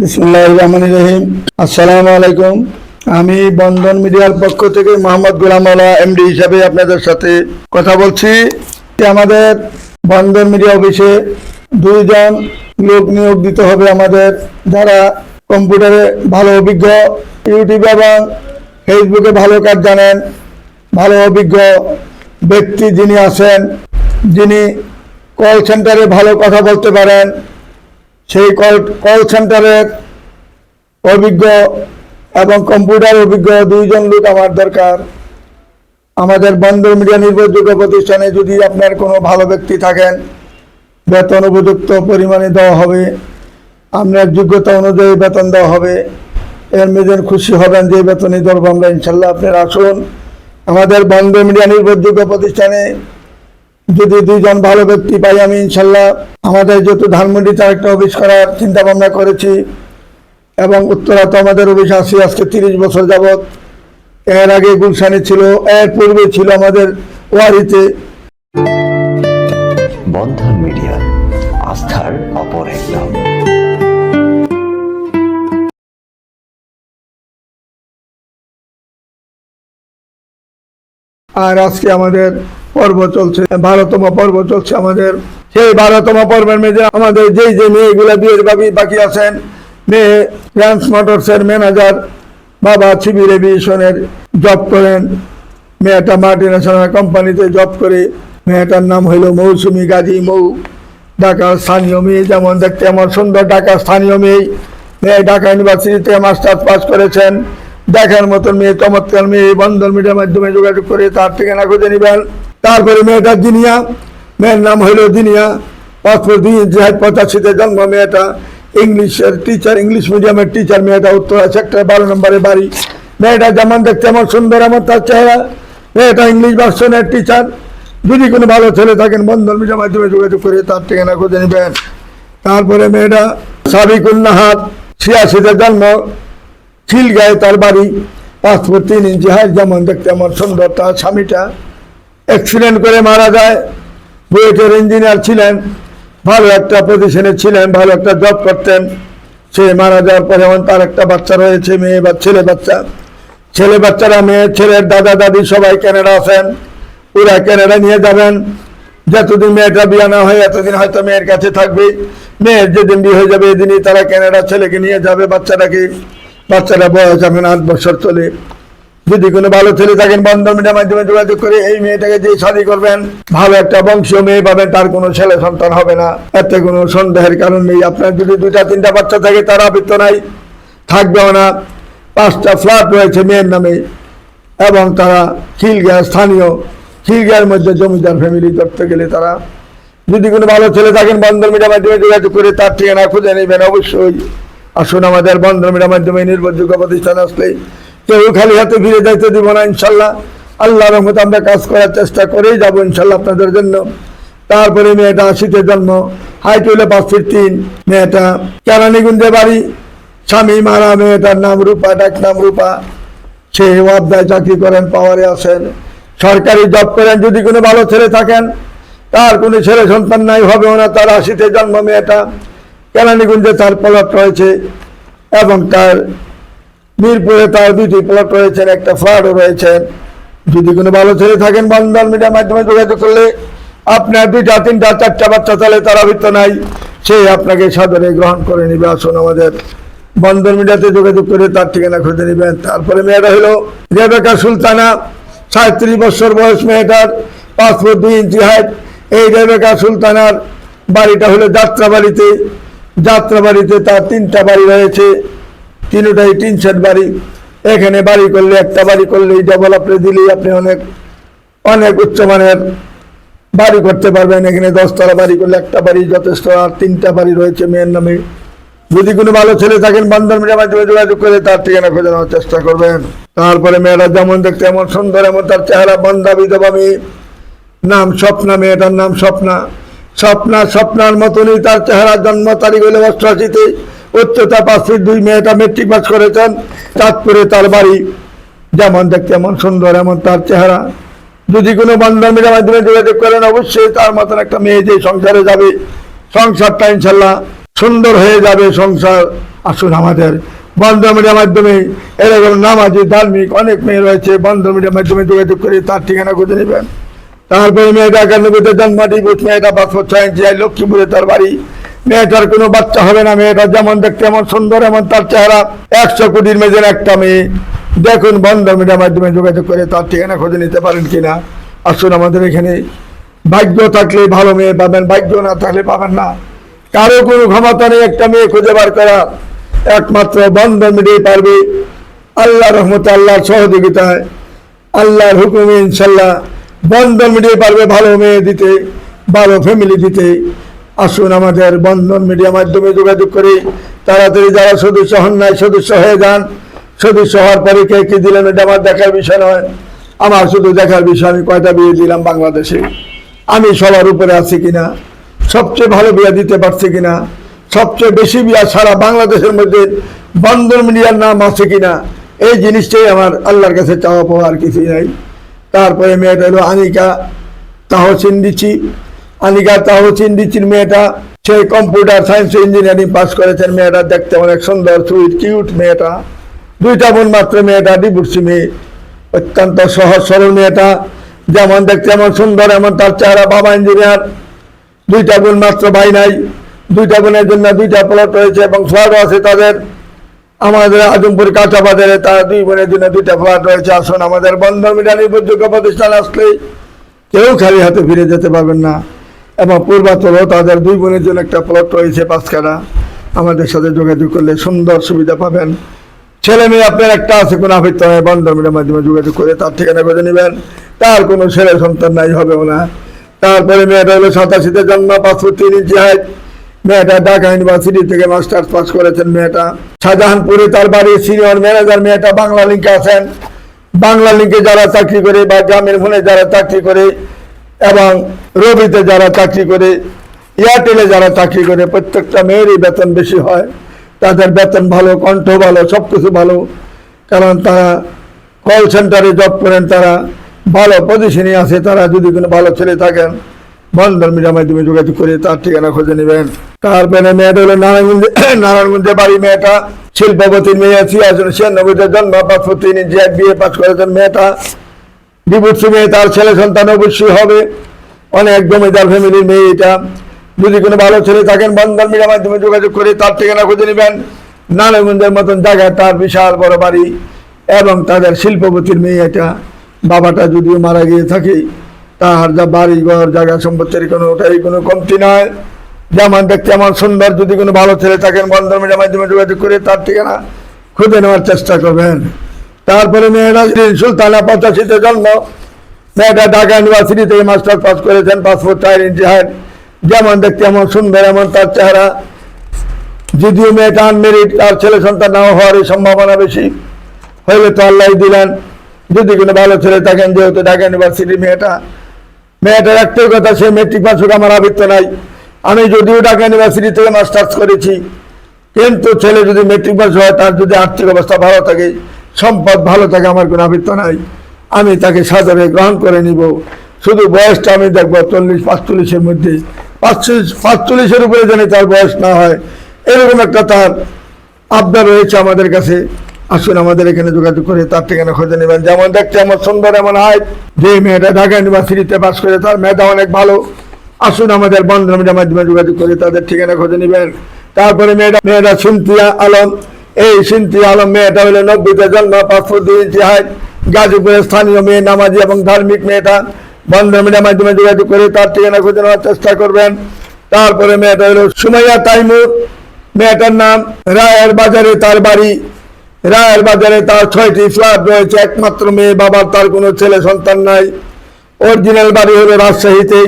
বিসমুল্লাহ রহিম। আসসালামু আলাইকুম। আমি বন্ধন মিডিয়ার পক্ষ থেকে মোহাম্মদ গোলাম এমডি হিসাবে আপনাদের সাথে কথা বলছি আমাদের বন্ধন মিডিয়া অফিসে দুইজন লোক নিয়োগ দিতে হবে আমাদের যারা কম্পিউটারে ভালো অভিজ্ঞ, ইউটিউব এবং ফেসবুকে ভালো কাজ জানেন, ভালো অভিজ্ঞ ব্যক্তি যিনি আছেন, যিনি কল সেন্টারে ভালো কথা বলতে পারেন সেই কল কল সেন্টারের অভিজ্ঞ এবং কম্পিউটার অভিজ্ঞ দুইজন লোক আমার দরকার। আমাদের বন্দর মিডিয়া নির্ভরযোগ্য প্রতিষ্ঠানে যদি আপনার কোনো ভালো ব্যক্তি থাকেন, বেতন উপযুক্ত পরিমাণে দেওয়া হবে, আপনার যোগ্যতা অনুযায়ী বেতন দেওয়া হবে, এর মেয়েদের খুশি হবেন যে বেতনই ধরবো আমরা ইনশাল্লাহ আপনার আসুন। আমাদের বন্দর মিডিয়া নির্ভরযোগ্য প্রতিষ্ঠানে যদি দুইজন ভালো ব্যক্তি পাই, আমি ইনশাল্লাহ আমাদের যেহেতু ধানমন্ডিতে একটা অফিস করার চিন্তা ভাবনা করেছি। এবং উত্তরা তো আমাদের অফিস আসি আজকে তিরিশ বছর যাবৎ। এর আগে গুলশানে ছিল, এর পূর্বে ছিল আমাদের ওয়ারিতে। বন্ধন মিডিয়া, আস্থার অপর এক নাম আর আজকে আমাদের পর্ব চলছে, বারোতম পর্ব চলছে আমাদের। সেই বারোতম পর্বের মেয়েদের আমাদের যেই যে মেয়েগুলা বিয়ের বাকি বাকি আছেন, মেয়ে ট্রান্স মোটরসের ম্যানেজার বাবা সিভিল এভিয়েশনের জব করেন। মেয়েটা মাল্টি ন্যাশনাল কোম্পানিতে জব করে। মেয়েটার নাম হইল মৌসুমি গাজী মৌ। ঢাকার স্থানীয় মেয়ে যেমন দেখতে আমার সুন্দর ঢাকার স্থানীয় মেয়ে। মেয়ে ঢাকা ইউনিভার্সিটিতে মাস্টার্স পাস করেছেন। দেখার মতন মেয়ে, চমৎকার মেয়ে বন্ধন মিডিয়ার মাধ্যমে যোগাযোগ করে তার ঠিকানা খুঁজে নেবেন। তারপরে মেয়েটা দিনিয়া মেয়ের নাম হইল দিনিয়া পাসপোর্ট দুই ইঞ্চি পঁচাশিতে জন্ম মেয়েটা। ইংলিশের টিচার ইংলিশ মিডিয়ামের টিচার মেয়েটা, উত্তরা সেক্টর বারো নম্বরে বাড়ি। মেয়েটা যেমন দেখতে আমার সুন্দর আমার তার চেহারা। মেয়েটা ইংলিশ ভার্সনের টিচার যদি কোনো ভালো ছেলে থাকেন, বন্ধন মিডিয়ার মাধ্যমে যোগাযোগ করে তার ঠিকানা খুঁজে নেবেন। তারপরে মেয়েটা সাবিকুল নাহার, ছিয়াশিতে জন্ম। খিলগাঁয়ে তার বাড়ি পাসপোর্ট তিন ইঞ্চি হাইট, যেমন দেখতে আমার সুন্দর তার স্বামীটা অ্যাক্সিডেন্ট করে মারা যায়। বুয়েটের ইঞ্জিনিয়ার ছিলেন, ভালো একটা পজিশনে ছিলেন, ভালো একটা জব করতেন। সে মারা যাওয়ার পরে এখন তার একটা বাচ্চা রয়েছে, মেয়ে বা ছেলে বাচ্চা। ছেলে বাচ্চারা, মেয়ে, ছেলের দাদা, দাদি সবাই ক্যানাডা আছেন। ওরা ক্যানাডা নিয়ে যাবেন। যতদিন মেয়েটা বিয়ে না হয়, এতদিন হয়তো মেয়ের কাছে থাকবে। মেয়ের যেদিন বিয়ে হয়ে যাবে, এদিনই তারা ক্যানাডা ছেলেকে নিয়ে যাবে, বাচ্চাটাকে। বাচ্চারা বয়স এখন আট বছর চলে। যদি কোনো ভালো ছেলে থাকেন বন্ধন মিডিয়ার মাধ্যমে যোগাযোগ করে এই মেয়েটাকে যে শাদী করবেন। ভালো একটা বংশীয় মেয়ে পাবেন, তার কোনো ছেলে সন্তান হবে না। এতে কোনো সন্দেহের কারণ নেই। আপনার যদি দুইটা, তিনটা বাচ্চা থাকে, তার আবৃত্ত নাই, থাকবেও না। পাঁচটা ফ্ল্যাট রয়েছে মেয়ের নামে এবং তারা খিলগা স্থানীয়। খিলগার মধ্যে জমিদার ফ্যামিলি করতে গেলে তারা যদি কোনো ভালো ছেলে থাকেন বন্ধন মিডিয়ার মাধ্যমে যোগাযোগ করে তার ঠিকানা খুঁজে নেবেন অবশ্যই। আসুন আমাদের বন্ধন মিডিয়ার মাধ্যমে নির্ভরযোগ্য প্রতিষ্ঠান আসলে কেউ খালি হাতে ফিরে যাইতে দিব না, ইনশাল্লাহ। আল্লাহর রহমত আমরা কাজ করার চেষ্টা করেই যাব, ইনশাল্লাহ, আপনাদের জন্য। তারপরে মেয়েটা আশিতে জন্ম হাইট হইলে পাঁচ ফিট তিন। মেয়েটা কেরানীগুঞ্জে বাড়ি। স্বামী, মারা, মেয়েটার নাম রূপা, ডাক নাম রূপা। সে ওয়াবদায় চাকরি করেন, পাওয়ারে আসেন। সরকারি জব করেন, যদি কোনো ভালো ছেলে থাকেন, তার কোনো ছেলে সন্তান নাই, হবে না। তার আশিতে জন্ম মেয়েটা। কেরানীগঞ্জে তার প্লট রয়েছে এবং তার মিরপুরে তার দুটি প্লট রয়েছেন একটা ফ্ল্যাটও রয়েছেন যদি কোনো ভালো ছেলে থাকেন বন্ধন মিডিয়ার মাধ্যমে যোগাযোগ করলে আপনার দুইটা, তিনটা, চারটা বাচ্চা তাহলে তারা ভিত্ত নাই, সে আপনাকে সাদরে গ্রহণ করে নিবে। আসুন আমাদের বন্ধন মিডিয়াতে যোগাযোগ করে তার ঠিকানা খুঁজে নেবেন। তারপরে মেয়েটা হলো রেবেকা সুলতানা, সাঁত্রিশ বছর বয়স মেয়েটার পাসপোর্ট দুই ইঞ্চি হাইট এই রেবেকা সুলতানার বাড়িটা হলো যাত্রাবাড়িতে। যাত্রাবাড়িতে তার তিনটা বাড়ি রয়েছে। তিনটাই টিন সেট বাড়ি। এখানে বাড়ি করলে একটা বাড়ি করলে ডবল আপনি দিলেই আপনি অনেক অনেক উচ্চমানের বাড়ি করতে পারবেন। এখানে দশতলা বাড়ি করলে একটা বাড়ি যথেষ্ট। আর তিনটা বাড়ি রয়েছে মেয়ের নামে। যদি কোনো ভালো ছেলে থাকেন, বান্ধব মিডিয়ার মাধ্যমে যোগাযোগ করে তার ঠিকানা খোঁজে নেওয়ার চেষ্টা করবেন। তারপরে মেয়েরা যেমন দেখতে এমন সুন্দর, এমন তার চেহারা বন্ধা বিধবা মেয়ে নাম স্বপ্না, মেয়েটার নাম স্বপ্না। স্বপ্না, স্বপ্নার মতনই তার চেহারা জন্ম তারিখ হইল অষ্টআশিতে। উচ্চতা পাঁচ দুই মেয়েটা মেট্রিক পাস করেছেন। চাঁদপুরে তার বাড়ি। যেমন দেখতে এমন সুন্দর, এমন তার চেহারা। যদি কোনো বন্ধন মিডিয়ার মাধ্যমে যোগাযোগ করেন, অবশ্যই তার মতন একটা মেয়ে যে সংসারে যাবে, সংসারটা ইনশাল্লাহ সুন্দর হয়ে যাবে সংসার। আসুন আমাদের বন্ধ মিডিয়ার মাধ্যমে, এরকম নামাজি, ধার্মিক অনেক মেয়ে রয়েছে বন্ধ মিডিয়ার মাধ্যমে যোগাযোগ করে তার ঠিকানা খুঁজে নেবেন। তারপরে মেয়েটা একানব্বইতে জন্ম ডিভোর্স মেয়েটা পাসপোর্ট সায়েন্স যায় লক্ষ্মীপুরে তার বাড়ি। মেয়েটার কোনো বাচ্চা হবে না, মেয়েটা যেমন দেখতে এমন সুন্দর, এমন তার চেহারা। একশো কোটির মেজের একটা মেয়ে। দেখুন বন্ধ মিডিয়ার মাধ্যমে যোগাযোগ করে তার ঠিকানা খুঁজে নিতে পারেন কিনা। আসুন আমাদের এখানে। ভাগ্য থাকলে ভালো মেয়ে পাবেন, ভাগ্য না থাকলে পাবেন না। কারও কোনো ক্ষমতা নেই একটা মেয়ে খুঁজে বার করা। একমাত্র বন্ধ মিডিয়ে পারবে। আল্লাহ রহমত, আল্লাহর সহযোগিতায়, আল্লাহর হুকুমে ইনশাল্লাহ। বন্ধন মিডিয়ে পারবে ভালো মেয়ে দিতে, ভালো ফ্যামিলি দিতে। আসুন আমাদের বন্ধন মিডিয়া মাধ্যমে যোগাযোগ করে, তাড়াতাড়ি যারা সদস্য হন নাই, সদস্য হয়ে যান। সদস্য হওয়ার পরে কে কি দিলেন, এটা আমার দেখার বিষয় নয়। আমার শুধু দেখার বিষয়, আমি কয়টা বিয়ে দিলাম বাংলাদেশে? আমি সবার উপরে আছি কিনা? সবচেয়ে ভালো বিয়া দিতে পারছি কিনা? সবচেয়ে বেশি বিয়া সারা বাংলাদেশের মধ্যে বন্ধন মিডিয়ার নাম আছে কিনা? এই জিনিসটাই আমার আল্লাহর কাছে চাওয়া পাওয়া আর কিছুই নাই। তারপরে মেয়েটা হলো আনিকা তাহসিন দিচ্ছি। আনিকা তাহসিন দিচ্ছির মেয়েটা, সে কম্পিউটার সায়েন্স ইঞ্জিনিয়ারিং পাস করেছেন মেয়েটা দেখতে অনেক সুন্দর, সুইট, কিউট মেয়েটা। দুইটা বোন মাত্র মেয়েটা, ডিভোর্সি মেয়ে। অত্যন্ত সহজ, সরল মেয়েটা। যেমন দেখতে এমন সুন্দর, এমন তার চেহারা, বাবা ইঞ্জিনিয়ার। দুইটা বোন মাত্র ভাই নাই। দুইটা বোনের জন্য দুইটা প্লট রয়েছে এবং ফ্ল্যাটও আছে তাদের। আমাদের আজমপুর কাঁচা বাজারে তারা দুই বোনের জন্য দুইটা ফ্ল্যাট রয়েছে। আসুন, আমাদের বন্ধন মিডিয়া নির্ভরযোগ্য প্রতিষ্ঠান আসলেই কেউ খালি হাতে ফিরে যেতে পারবেন না। এবং পূর্বাচলও তাদের দুই বোনের জন্য একটা প্লট রয়েছে পাঁচখানা। আমাদের সাথে যোগাযোগ করলে সুন্দর সুবিধা পাবেন। ছেলে মেয়ে আপনার একটা আছে, কোনো আবৃত্ত হয় বন্ধন মিডিয়ার মাধ্যমে যোগাযোগ করে তার ঠিকানা করে নেবেন। তার কোনো ছেলে সন্তান নাই, হবেও না। তারপরে মেয়েটা হলো সাতাশিতে জন্ম পাঁচশো তিন ইঞ্চি হাইট মেয়েটা ঢাকা ইউনিভার্সিটি থেকে মাস্টার্স পাস করেছেন মেয়েটা। শাহজাহানপুরে তার বাড়ি সিনিয়র ম্যানেজার মেয়েটা বাংলা লিঙ্কে আছেন। বাংলা লিঙ্কে যারা চাকরি করে বা গ্রামের ফোনে যারা চাকরি করে এবং রবিতে যারা চাকরি করে, এয়ারটেলে যারা চাকরি করে, প্রত্যেকটা মেয়েরই বেতন বেশি হয়। তাদের বেতন ভালো, কণ্ঠ ভালো সব কিছু ভালো। কারণ তারা কল সেন্টারে জব করেন, তারা ভালো পজিশনে আছে। তারা যদি কোনো ভালো ছেলে থাকেন, বন্ধন মিডিয়ার মাধ্যমে যোগাযোগ করে তার ঠিকানা খুঁজে নেবেন। তারপরে মেয়েটা হলো নারায়ণগঞ্জে নারায়ণগঞ্জে বাড়ি মেয়েটা শিল্পপতির মেয়ে আসলে ছিয়ানব্বইতে জন্ম পাঁচশো তিন ইঞ্চি এক বিয়ে পাস করেছেন মেয়েটা। ডিভোর্সি মেয়ে, তার ছেলে সন্তান অবশ্যই হবে। অনেক জমিদার ফ্যামিলির মেয়ে এটা। যদি কোনো ভালো ছেলে থাকেন, বন্ধন মিডিয়ার মাধ্যমে যোগাযোগ করে তার ঠিকানা খুঁজে নেবেন। নারায়ণগঞ্জের মতন জায়গায় তার বিশাল বড় বাড়ি এবং তাদের শিল্পপতির মেয়ে এটা। বাবাটা যদিও মারা গিয়ে থাকে, তার যা বাড়ি ঘর জায়গা সম্পত্তির কোনো ওটাই কোনো কমতি নয়। যেমন দেখতে এমন সুন্দর, যদি কোনো ভালো ছেলে থাকেন বন্ধন মিডিয়ার মাধ্যমে যোগাযোগ করে তার ঠিকানা খুঁজে নেওয়ার চেষ্টা করবেন। তারপরে মেয়েরা সুলতানা পঁচাশিতে জন্ম, মেয়েটা ঢাকা ইউনিভার্সিটি থেকে মাস্টার পাস করেছেন, পাসপোর্ট চার ইঞ্চি হাইট যেমন দেখতে এমন সুন্দর, এমন তার চেহারা। যদিও মেয়েটা আনমেরিড তার ছেলে সন্তান নাও হওয়ার সম্ভাবনা বেশি। হইলে তো আল্লাহ দিলেন, যদি কোনো ভালো ছেলে থাকেন, যেহেতু ঢাকা ইউনিভার্সিটি মেয়েটা। মেয়েটার একটাই কথা, সে মেট্রিক পাস হোক, আমার আবৃত্ত নাই। আমি যদিও ঢাকা ইউনিভার্সিটি থেকে মাস্টার্স করেছি, কিন্তু ছেলে যদি মেট্রিক পাস হয়, তার যদি আর্থিক অবস্থা ভালো থাকে, সম্পদ ভালো থাকে, আমার কোনো আবৃত্ত নাই। আমি তাকে সাদরে গ্রহণ করে নিব। শুধু বয়সটা আমি দেখব, চল্লিশ পাঁচচল্লিশের মধ্যে। পাঁচচল্লিশ, পাঁচচল্লিশের উপরে যেন তার বয়স না হয়। এরকম একটা তার আবদার রয়েছে আমাদের কাছে। আসুন আমাদের এখানে যোগাযোগ করে তার ঠিকানা খোঁজে নেবেন। যেমন দেখতে আমার সুন্দর এমন হাইট, যে মেয়েটা ঢাকা ইউনিভার্সিটিতে পাস করে, তার মেয়েটা অনেক ভালো। আসুন আমাদের বন্ধন মিডিয়ার মাধ্যমে যোগাযোগ করে তাদের ঠিকানা খুঁজে নেবেন। তারপরে মেয়েটা মেয়েটা সিন্তিয়া আলম। এই সিন্তিয়া আলম মেয়েটা হলো নব্বইতে জন্ম পাসপোর্ট দুই ইঞ্চি হাইট গাজীপুরের স্থানীয় মেয়ে নামাজি এবং ধার্মিক মেয়েটা। বন্ধন মিডিয়ার মাধ্যমে যোগাযোগ করে তার ঠিকানা খুঁজে নেওয়ার চেষ্টা করবেন। তারপরে মেয়েটা হলো সুমাইয়া তাইমুর। মেয়েটার নাম রায়ের বাজারে তার বাড়ি। রায়ের বাজারে তার ছয়টি ফ্ল্যাট রয়েছে। একমাত্র মেয়ে বাবার, তার কোনো ছেলে সন্তান নাই। অরিজিনাল বাড়ি হলো রাজশাহীতে।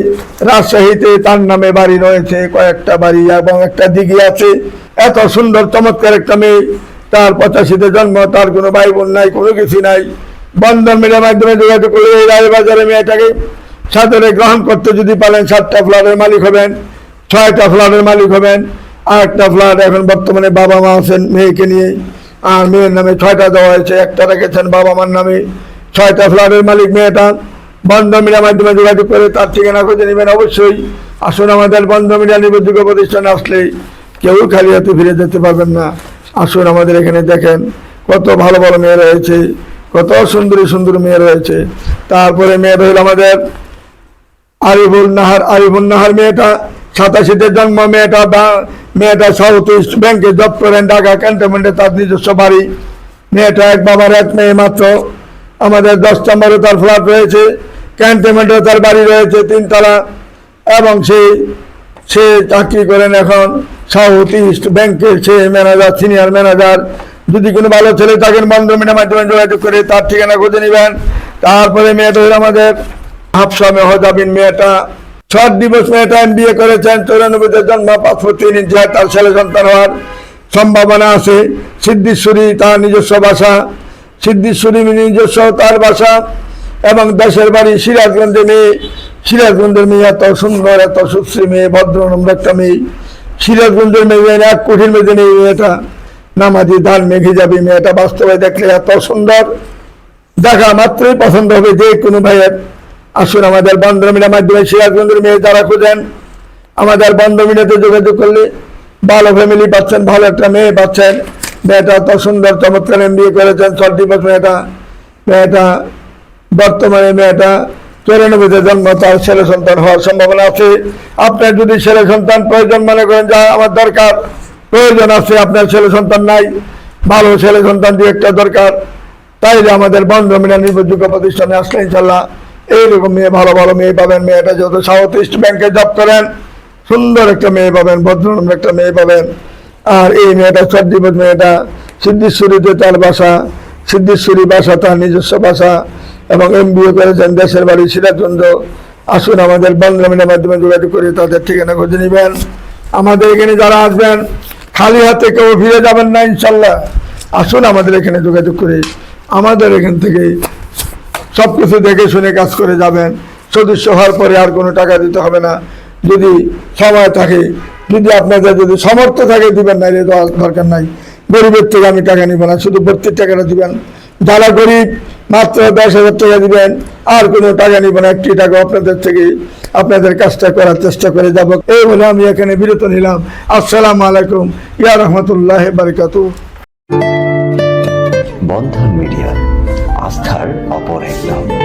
রাজশাহীতে তার নামে বাড়ি রয়েছে, কয়েকটা বাড়ি এবং একটা দিঘি আছে। এত সুন্দর, চমৎকার একটা মেয়ে। তার পঁচাশিতে জন্ম, তার কোনো ভাই বোন নাই, কোনো কিছু নাই। বন্ধন মিডিয়ার মাধ্যমে যোগাযোগ করলে এই রায়ের বাজারে মেয়েটাকে সাদরে গ্রহণ করতে যদি পারেন, সাতটা ফ্ল্যাটের মালিক হবেন, ছয়টা ফ্ল্যাটের মালিক হবেন। আর একটা ফ্ল্যাট এখন বর্তমানে বাবা মা আছেন মেয়েকে নিয়ে। আর মেয়ের নামে ছয়টা দেওয়া হয়েছে, একটা রেখেছেন বাবা মার নামে। ছয়টা ফ্ল্যাটের মালিক মেয়েটা। বন্ধ মিডিয়ার মাধ্যমে যোগাযোগ করে তার ঠিকানা খুঁজে নেবেন অবশ্যই। আসুন আমাদের বন্ধ মিডিয়া নির্ভরযোগ্য প্রতিষ্ঠানে আসলে কেউ খালি হাতে ফিরে যেতে পারবেন না। আসুন আমাদের এখানে দেখেন কত ভালো ভালো মেয়ে রয়েছে, কত সুন্দরী সুন্দর মেয়ে রয়েছে। তারপরে মেয়ে রইল আমাদের আরিফুল নাহার আরিফুল নাহার মেয়েটা সাতাশিতে জন্ম, মেয়েটা মেয়েটা সাউথ ইস্ট ব্যাংকে জব করেন, ঢাকা ক্যান্টনমেন্টে তার নিজস্ব বাড়ি। মেয়েটা এক বাবার এক মেয়ে মাত্র। আমাদের দশ নম্বরে তার ফ্ল্যাট রয়েছে। ক্যান্টনমেন্টে তার বাড়ি রয়েছে তিনতলা, এবং সে সে চাকরি করেন এখন সাউথ ইস্ট ব্যাংকের সে ম্যানেজার সিনিয়র ম্যানেজার যদি কোনো ভালো ছেলে থাকেন বন্ধমিনের মাধ্যমে যোগাযোগ করে তার ঠিকানা খুঁজে নেবেন। তারপরে মেয়েটা হলো আমাদের হাফসা মেহজাবিন মেয়েটা। ছট দিবস মেয়েটা এম বিয়ে করেছেন, চৌরানব্বইতে জন্ম ফুট তিন ইঞ্চি, আর তার ছেলে সন্তান হওয়ার সম্ভাবনা আছে। সিদ্ধেশ্বরী তার নিজস্ব ভাষা। সিদ্ধেশ্বরী নিজস্ব তার ভাষা। এবং দেশের বাড়ি সিরাজগঞ্জে মেয়ে, সিরাজগঞ্জের মেয়ে এত সুন্দর, এত সুশ্রী মেয়ে, ভদ্র, নম্র একটা মেয়ে। সিরাজগঞ্জের মেয়ে এক কঠিন মেয়ে নেই মেয়েটা। নামাজি ধান মেঘে যাবে মেয়েটা বাস্তবে দেখলে এত সুন্দর। দেখা মাত্রই পছন্দ হবে যে কোনো ভাইয়ের। আসুন আমাদের বন্ধমিনের মাধ্যমে সিরাজগঞ্জের মেয়ে যারা খুঁজেন, আমাদের বন্ধমিনেতে যোগাযোগ করলে ভালো ফ্যামিলি পাচ্ছেন, ভালো একটা মেয়ে পাচ্ছেন। মেয়েটা এত সুন্দর, চমৎকার এম বিয়ে করেছেন বছর মেয়েটা মেয়েটা বর্তমানে মেয়েটা চৌরানব্বইতে জন্ম, তার ছেলে সন্তান হওয়ার সম্ভাবনা আছে। আপনার যদি ছেলে সন্তান প্রয়োজন মনে করেন, যা আমার দরকার, প্রয়োজন আছে, আপনার ছেলে সন্তান নাই, ভালো ছেলে সন্তান দিয়ে একটা দরকার, তাইলে আমাদের বন্ধ মিনা নির্ভরযোগ্য প্রতিষ্ঠানে আসলে ইনশাল্লাহ এইরকম মেয়ে, ভালো ভালো মেয়ে পাবেন। মেয়েটা যত সাউথ ইস্ট ব্যাংকে জব করেন, সুন্দর একটা মেয়ে পাবেন ভদ্রনম্র একটা মেয়ে পাবেন। আর এই মেয়েটা চর্দিপদ মেয়েটা, সিদ্ধেশ্বরীতে তার বাসা, সিদ্ধেশ্বরী বাসা, তার নিজস্ব বাসা এবং এম বিএ করেছেন দেশের বাড়ি সিরাজগঞ্জ। আসুন আমাদের বন্ধমিনের মাধ্যমে যোগাযোগ করে তাদের ঠিকানা খুঁজে নেবেন। আমাদের এখানে যারা আসবেন, খালি হাতে কেউ ফিরে যাবেন না, ইনশাল্লাহ। আসুন আমাদের এখানে যোগাযোগ করে আমাদের এখান থেকে সব কিছু দেখে শুনে কাজ করে যাবেন। সদস্য হওয়ার পরে আর কোনো টাকা দিতে হবে না। যদি সময় থাকে, যদি আপনাদের যদি সমর্থ থাকে, দিবেন না দেওয়ার দরকার নাই। গরিবের থেকে আমি টাকা নিব না, শুধু ভর্তির টাকাটা দিবেন। যারা গরিব মাত্র দশ হাজার টাকা দিবেন। আর কোনো টাকা নিব না, একটি টাকা আপনাদের থেকে আপনাদের কাজটা করার চেষ্টা করে যাব। এই বলে আমি এখানে বিরত নিলাম। আসসালাম আলাইকুম, ইয়া রহমতুল্লাহ বারকাত বন্ধন মিডিয়া, আস্থার অপর এক নাম।